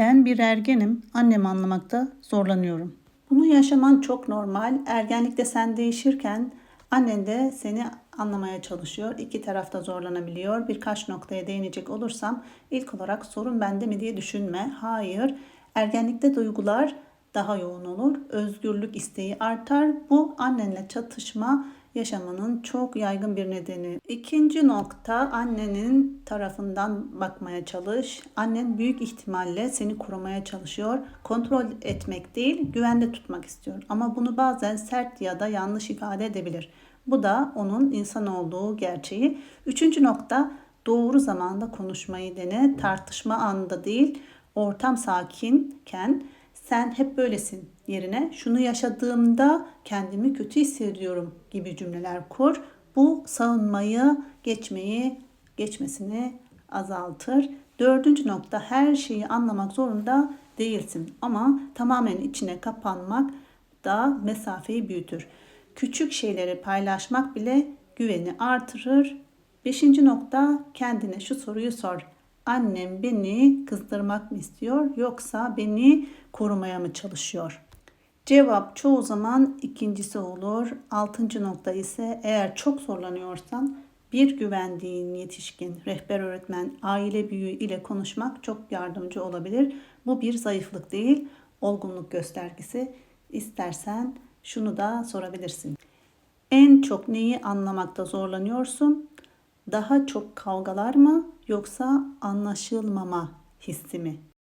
Ben bir ergenim, annemi anlamakta zorlanıyorum. Bunu yaşaman çok normal. Ergenlikte sen değişirken annen de seni anlamaya çalışıyor. İki tarafta zorlanabiliyor. Birkaç noktaya değinecek olursam ilk olarak sorun bende mi diye düşünme. Hayır. Ergenlikte duygular daha yoğun olur. Özgürlük isteği artar. Bu annenle çatışma yaşamanın çok yaygın bir nedeni. İkinci nokta annenin tarafından bakmaya çalış. Annen büyük ihtimalle seni korumaya çalışıyor. Kontrol etmek değil, güvende tutmak istiyor. Ama bunu bazen sert ya da yanlış ifade edebilir. Bu da onun insan olduğu gerçeği. Üçüncü nokta doğru zamanda konuşmayı dene. Tartışma anında değil, ortam sakinken sen hep böylesin yerine şunu yaşadığımda kendimi kötü hissediyorum gibi cümleler kur. Bu savunmayı, geçmeyi, geçmesini azaltır. Dördüncü nokta her şeyi anlamak zorunda değilsin ama tamamen içine kapanmak da mesafeyi büyütür. Küçük şeyleri paylaşmak bile güveni artırır. Beşinci nokta kendine şu soruyu sor. Annem beni kızdırmak mı istiyor yoksa beni korumaya mı çalışıyor? Cevap çoğu zaman ikincisi olur. Altıncı nokta ise eğer çok zorlanıyorsan bir güvendiğin yetişkin, rehber öğretmen, aile büyüğü ile konuşmak çok yardımcı olabilir. Bu bir zayıflık değil, olgunluk göstergesi. İstersen şunu da sorabilirsin. En çok neyi anlamakta zorlanıyorsun? Daha çok kavgalar mı yoksa anlaşılmama hissi mi?